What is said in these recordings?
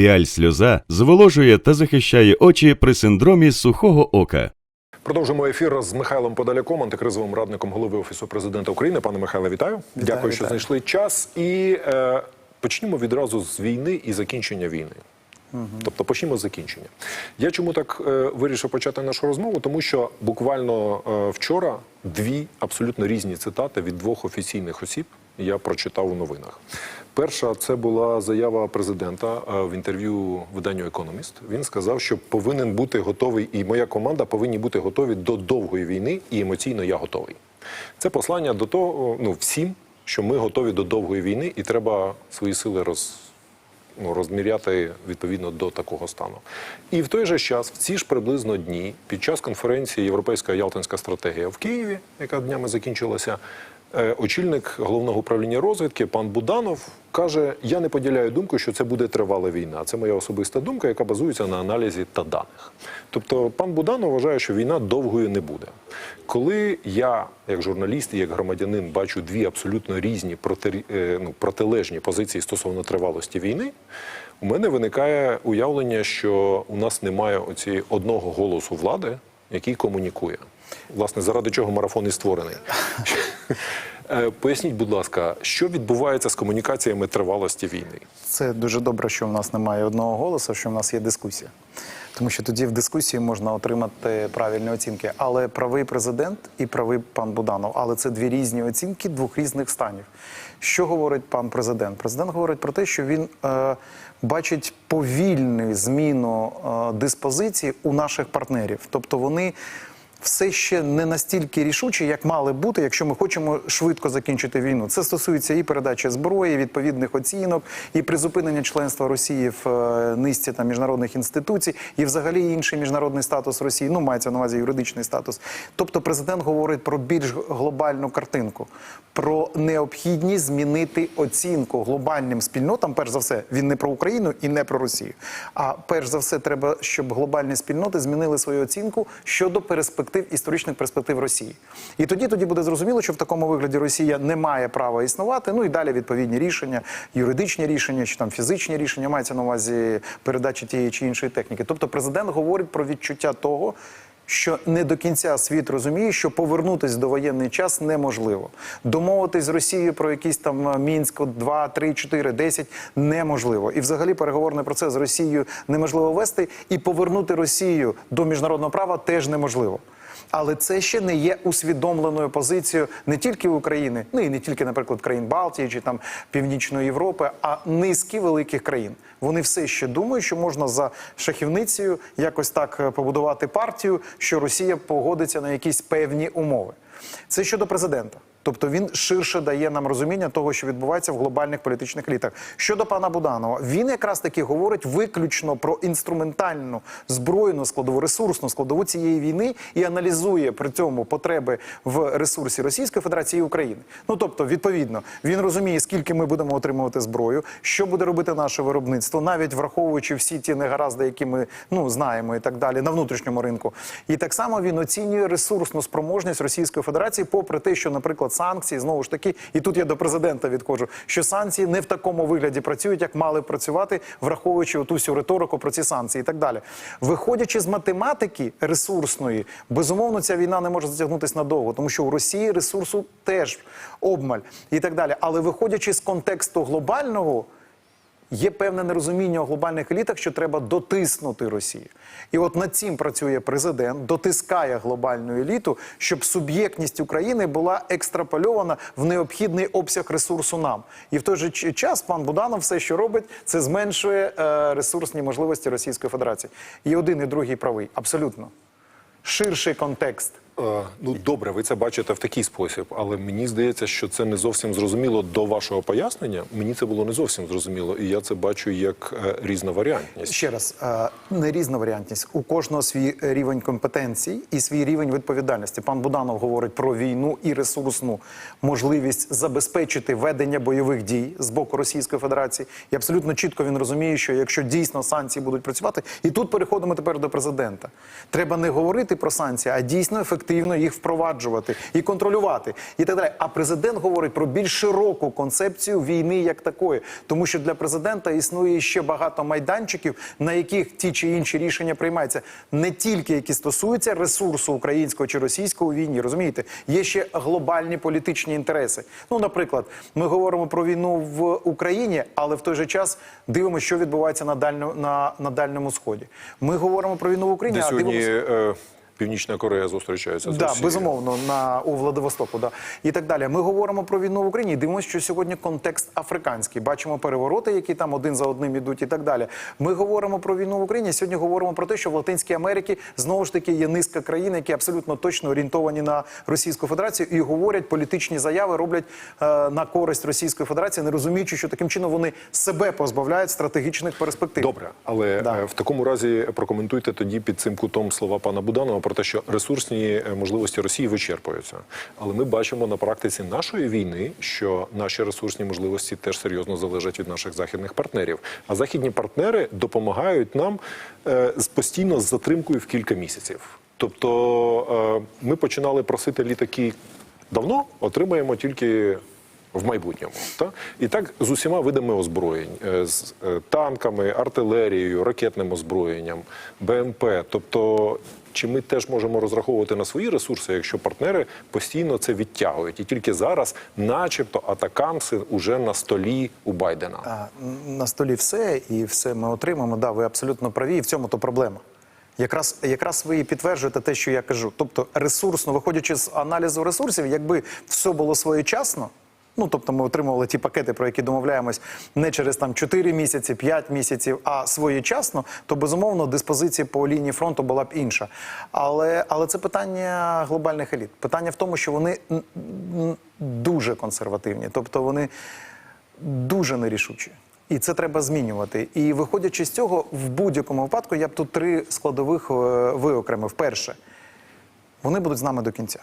Піаль сльоза зволожує та захищає очі при синдромі сухого ока. Продовжуємо ефір з Михайлом Подоляком, антикризовим радником голови офісу президента України. Пане Михайле, вітаю. Дякую, що знайшли час. І е, почнімо відразу з війни і закінчення війни. Тобто почнімо з закінчення. Я чому так е, вирішив почати нашу розмову? Тому що буквально е, вчора дві абсолютно різні цитати від двох офіційних осіб я прочитав у новинах. Перша це була заява президента в інтерв'ю виданню Економіст. Він сказав, що повинен бути готовий, і моя команда повинні бути готові до довгої війни, і емоційно я готовий. Це послання до того, ну всім, що ми готові до довгої війни, і треба свої сили роз ну, розміряти відповідно до такого стану. І в той же час, в ці ж приблизно дні, під час конференції Європейська Ялтинська стратегія в Києві, яка днями закінчилася, очільник головного управління розвідки пан Буданов каже: Я не поділяю думку, що це буде тривала війна. Це моя особиста думка, яка базується на аналізі та даних. Тобто, пан Буданов вважає, що війна довгою не буде. Коли я, як журналіст і як громадянин, бачу дві абсолютно різні проти, е, ну, протилежні позиції стосовно тривалості війни, у мене виникає уявлення, що у нас немає оці одного голосу влади, який комунікує. Власне, заради чого марафон і створений. Е, Поясніть, будь ласка, що відбувається з комунікаціями тривалості війни? Це дуже добре, що в нас немає одного голосу, що в нас є дискусія. Тому що тоді в дискусії можна отримати правильні оцінки. Але правий президент і правий пан Буданов. Але це дві різні оцінки двох різних станів. Що говорить пан президент? Президент говорить про те, що він е, бачить повільну зміну е, диспозиції у наших партнерів. Тобто вони все ще не настільки рішучі, як мали бути, якщо ми хочемо швидко закінчити війну. Це стосується і передачі зброї, відповідних оцінок, і призупинення членства Росії в е, низці там міжнародних інституцій, і взагалі інший міжнародний статус Росії. Ну мається на увазі юридичний статус. Тобто, президент говорить про більш глобальну картинку, про необхідність змінити оцінку глобальним спільнотам. Перш за все, він не про Україну і не про Росію. А перш за все, треба, щоб глобальні спільноти змінили свою оцінку щодо перспектив історичних перспектив Росії. І тоді тоді буде зрозуміло, що в такому вигляді Росія не має права існувати. Ну і далі відповідні рішення, юридичні рішення чи там фізичні рішення мається на увазі передачі тієї чи іншої техніки. Тобто, президент говорить про відчуття того. Що не до кінця світ розуміє, що повернутись до воєнний час неможливо. Домовитись з Росією про якийсь там е, мінськ 2, 3, 4, 10 неможливо. І взагалі переговорний процес з Росією неможливо вести, і повернути Росію до міжнародного права теж неможливо. Але це ще не є усвідомленою позицією не тільки України, ну і не тільки, наприклад, країн Балтії чи там Північної Європи, а низки великих країн. Вони все ще думають, що можна за шахівницею якось так е, побудувати партію, що Росія погодиться на якісь певні умови. Це щодо президента. Тобто він ширше дає нам розуміння того, що відбувається в глобальних політичних елітах. Щодо пана Буданова, він якраз таки говорить виключно про інструментальну збройну складову ресурсну складову цієї війни і аналізує при цьому потреби в ресурсі Російської Федерації і України. Ну тобто, відповідно, він розуміє, скільки ми будемо отримувати зброю, що буде робити наше виробництво, навіть враховуючи всі ті негаразди, які ми ну знаємо, і так далі на внутрішньому ринку. І так само він оцінює ресурсну спроможність Російської Федерації, попри те, що, наприклад, санкції знову ж таки, і тут я до президента відходжу, що санкції не в такому вигляді працюють, як мали працювати, враховуючи оту всю риторику про ці санкції і так далі. Виходячи з математики ресурсної, безумовно, ця війна не може затягнутися надовго, тому що у Росії ресурсу теж обмаль і так далі. Але виходячи з контексту глобального. Є певне нерозуміння у глобальних елітах, що треба дотиснути Росію. І от над цим працює президент, дотискає глобальну еліту, щоб суб'єктність України була екстрапольована в необхідний обсяг ресурсу нам. І в той же час пан Буданов все, що робить, це зменшує е, ресурсні можливості Російської Федерації. І один, і другий правий. Абсолютно. Ширший контекст. Е, Ну добре, ви це бачите в такий спосіб, але мені здається, що це не зовсім зрозуміло до вашого пояснення. Мені це було не зовсім зрозуміло, і я це бачу як е, різноваріантність. Ще раз, е, не різна варіантність. У кожного свій рівень компетенцій і свій рівень відповідальності. Пан Буданов говорить про війну і ресурсну можливість забезпечити ведення бойових дій з боку Російської Федерації. І абсолютно чітко він розуміє, що якщо дійсно санкції будуть працювати, і тут переходимо тепер до президента. Треба не говорити про санкції, а дійсно ефективно ефективно їх впроваджувати і контролювати, і так далі. А президент говорить про більш широку концепцію війни як такої, тому що для президента існує ще багато майданчиків, на яких ті чи інші рішення приймаються, не тільки які стосуються ресурсу українського чи російського у війні. Розумієте, є ще глобальні політичні інтереси. Ну, наприклад, ми говоримо про війну в Україні, але в той же час дивимося, що відбувається на дальньому на, на дальньому сході. Ми говоримо про війну в Україні, Де а сьогодні дивимося. Північна Корея зустрічається з Да, Росією. безумовно, на у Владивостоку, да і так далі. Ми говоримо про війну в Україні. і Дивимося, що сьогодні контекст африканський. Бачимо перевороти, які там один за одним ідуть, і так далі. Ми говоримо про війну в Україні. Сьогодні говоримо про те, що в Латинській Америці знову ж таки є низка країн, які абсолютно точно орієнтовані на Російську Федерацію і говорять політичні заяви, роблять е, на користь Російської Федерації, не розуміючи, що таким чином вони себе позбавляють стратегічних перспектив. Добре, але Да. е, в такому разі прокоментуйте тоді під цим кутом слова пана Буданова про те, що ресурсні е, можливості Росії вичерпуються. Але ми бачимо на практиці нашої війни, що наші ресурсні можливості теж серйозно залежать від наших західних партнерів. А західні партнери допомагають нам е, постійно з затримкою в кілька місяців. Тобто е, ми починали просити літаки давно, отримаємо тільки в майбутньому. Та? І так з усіма видами озброєнь, е, з е, танками, артилерією, ракетним озброєнням, БМП. Тобто, чи ми теж можемо розраховувати на свої ресурси, якщо партнери постійно це відтягують? І тільки зараз, начебто, атакамси уже на столі у Байдена. На столі все і все ми отримаємо. Да, ви абсолютно праві, і в цьому то проблема. Якраз, якраз ви підтверджуєте те, що я кажу. Тобто, ресурсно, виходячи з аналізу ресурсів, якби все було своєчасно. Ну, тобто ми отримували ті пакети, про які домовляємось не через там 4 місяці, 5 місяців, а своєчасно, то безумовно диспозиція по лінії фронту була б інша. Але, але це питання глобальних еліт. Питання в тому, що вони дуже консервативні, тобто вони дуже нерішучі. І це треба змінювати. І виходячи з цього, в будь-якому випадку я б тут три складових е, виокремив. Перше, вони будуть з нами до кінця.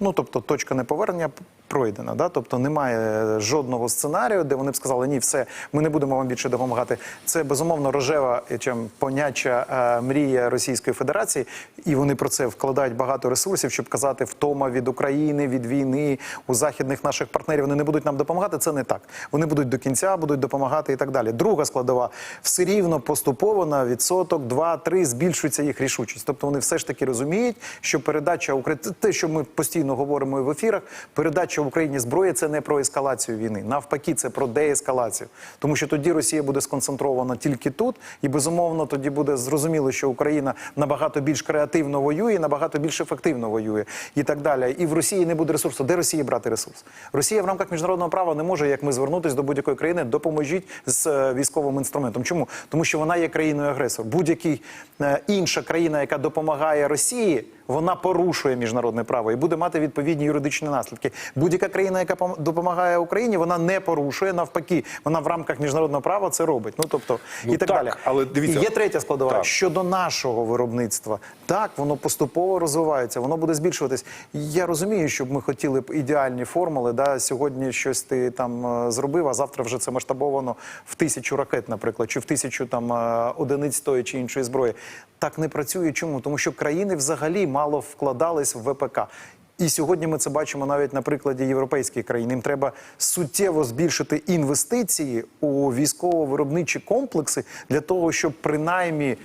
Ну, тобто, точка неповернення пройдена. Да? Тобто немає жодного сценарію, де вони б сказали, ні, все, ми не будемо вам більше допомагати. Це безумовно рожева чим поняча е, мрія Російської Федерації, і вони про це вкладають багато ресурсів, щоб казати втома від України, від війни у західних наших партнерів. Вони не будуть нам допомагати. Це не так. Вони будуть до кінця, будуть допомагати і так далі. Друга складова все рівно поступово на відсоток, два-три збільшується їх рішучість. Тобто вони все ж таки розуміють, що передача України, те, що ми постійно говоримо в ефірах, передача Україні зброї це не про ескалацію війни. Навпаки, це про деескалацію. Тому що тоді Росія буде сконцентрована тільки тут, і безумовно тоді буде зрозуміло, що Україна набагато більш креативно воює, набагато більш ефективно воює і так далі. І в Росії не буде ресурсу. Де Росії брати ресурс? Росія в рамках міжнародного права не може, як ми звернутися до будь-якої країни, допоможіть з е, військовим інструментом. Чому? Тому що вона є країною агресор. Будь-який е, інша країна, яка допомагає Росії. Вона порушує міжнародне право і буде мати відповідні юридичні наслідки. Будь-яка країна, яка допомагає Україні, вона не порушує. Навпаки, вона в рамках міжнародного права це робить. Ну тобто Ну, і так, так, далі. але дивіться- І є третя складова Так. щодо нашого виробництва. Так, воно поступово розвивається, воно буде збільшуватись. Я розумію, щоб ми хотіли б ідеальні формули. Да, сьогодні щось ти там е, зробив, а завтра вже це масштабовано в тисячу ракет, наприклад, чи в тисячу там е, одиниць тої чи іншої зброї. Так не працює. Чому? Тому що країни взагалі мало вкладались в ВПК. І сьогодні ми це бачимо навіть на прикладі європейських країн. Їм треба суттєво збільшити інвестиції у військово-виробничі комплекси для того, щоб принаймні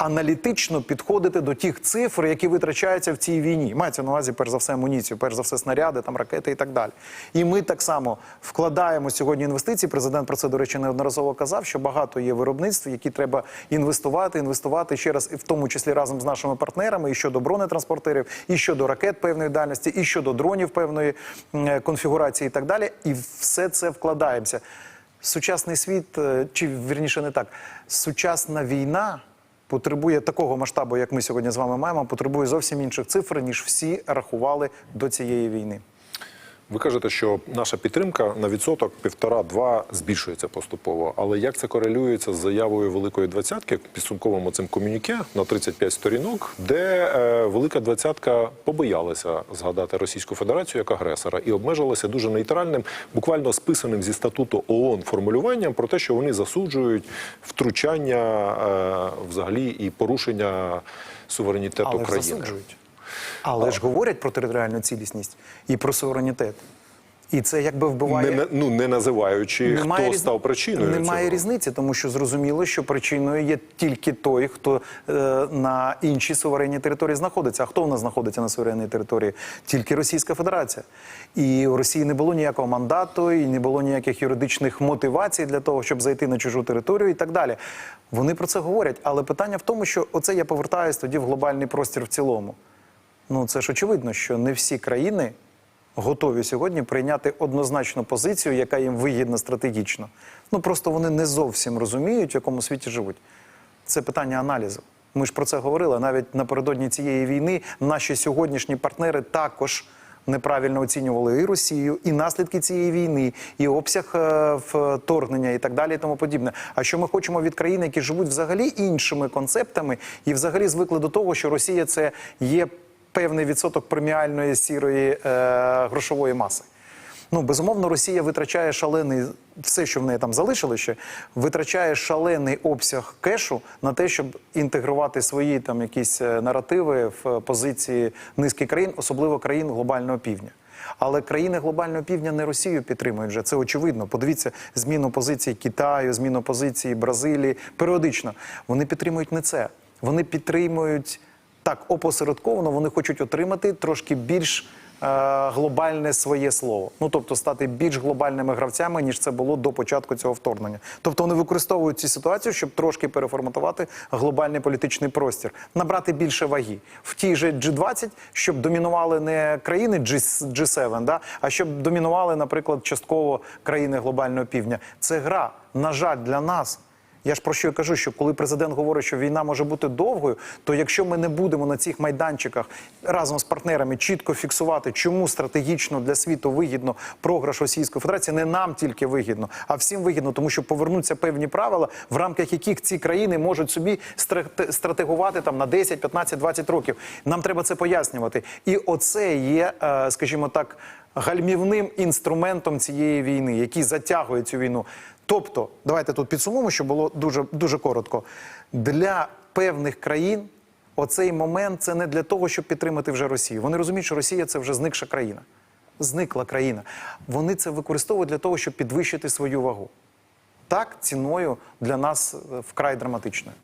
аналітично підходити до тих цифр, які витрачаються в цій війні. Мається на увазі, перш за все, амуніцію, перш за все, снаряди, там ракети і так далі. І ми так само вкладаємо сьогодні інвестиції. Президент про це, до речі, неодноразово казав, що багато є виробництв, які треба інвестувати, інвестувати ще раз, в тому числі разом з нашими партнерами, і щодо бронетранспортерів, і щодо ракет певної дальності, і щодо дронів певної е, конфігурації, і так далі. І все це вкладаємося. Сучасний світ, е, чи вірніше не так, сучасна війна потребує такого масштабу, як ми сьогодні з вами маємо, потребує зовсім інших цифр, ніж всі рахували до цієї війни. Ви кажете, що наша підтримка на відсоток півтора-два збільшується поступово. Але як це корелюється з заявою Великої двадцятки, підсумковим цим комюніке на 35 сторінок, де е, Велика двадцятка побоялася згадати Російську Федерацію як агресора і обмежилася дуже нейтральним, буквально списаним зі статуту ООН формулюванням про те, що вони засуджують втручання е, взагалі і порушення суверенітету Але країни. засуджують. Але ж говорять про територіальну цілісність і про суверенітет. І це якби вбиває. Не, ну, не називаючи, хто різ- став причиною. Немає цього. різниці, тому що зрозуміло, що причиною є тільки той, хто е, на іншій суверенній території знаходиться. А хто в нас знаходиться на суверенній території? Тільки Російська Федерація. І у Росії не було ніякого мандату, і не було ніяких юридичних мотивацій для того, щоб зайти на чужу територію і так далі. Вони про це говорять. Але питання в тому, що оце я повертаюсь тоді в глобальний простір в цілому. Ну це ж очевидно, що не всі країни готові сьогодні прийняти однозначну позицію, яка їм вигідна стратегічно. Ну просто вони не зовсім розуміють, в якому світі живуть. Це питання аналізу. Ми ж про це говорили. Навіть напередодні цієї війни наші сьогоднішні партнери також неправильно оцінювали і Росію, і наслідки цієї війни, і обсяг е, вторгнення, і так далі, і тому подібне. А що ми хочемо від країн, які живуть взагалі іншими концептами, і взагалі звикли до того, що Росія це є певний відсоток преміальної сірої е, грошової маси. Ну, безумовно, Росія витрачає шалений все, що в неї там залишилося ще, витрачає шалений обсяг кешу на те, щоб інтегрувати свої там якісь е, наративи в е, позиції низки країн, особливо країн глобального півдня. Але країни глобального півдня не Росію підтримують вже. Це очевидно. Подивіться зміну позиції Китаю, зміну позиції Бразилії. Періодично вони підтримують не це. Вони підтримують так опосередковано. Вони хочуть отримати трошки більш е, глобальне своє слово. Ну тобто стати більш глобальними гравцями, ніж це було до початку цього вторгнення. Тобто вони використовують цю ситуацію, щоб трошки переформатувати глобальний політичний простір, набрати більше ваги в тій же G20, щоб домінували не країни G- G7, да, а щоб домінували, наприклад, частково країни глобального півдня. Це гра, на жаль, для нас. Я ж про що кажу, що коли президент говорить, що війна може бути довгою, то якщо ми не будемо на цих майданчиках разом з партнерами чітко фіксувати, чому стратегічно для світу вигідно програш Російської Федерації, не нам тільки вигідно, а всім вигідно, тому що повернуться певні правила, в рамках яких ці країни можуть собі страте- стратегувати там на 10, 15, 20 років. Нам треба це пояснювати. І оце є, е, скажімо так, гальмівним інструментом цієї війни, який затягує цю війну. Тобто, давайте тут підсумуємо, щоб було дуже, дуже коротко. Для певних країн оцей момент це не для того, щоб підтримати вже Росію. Вони розуміють, що Росія це вже зникша країна. Зникла країна. Вони це використовують для того, щоб підвищити свою вагу. Так, ціною для нас е, вкрай драматичною.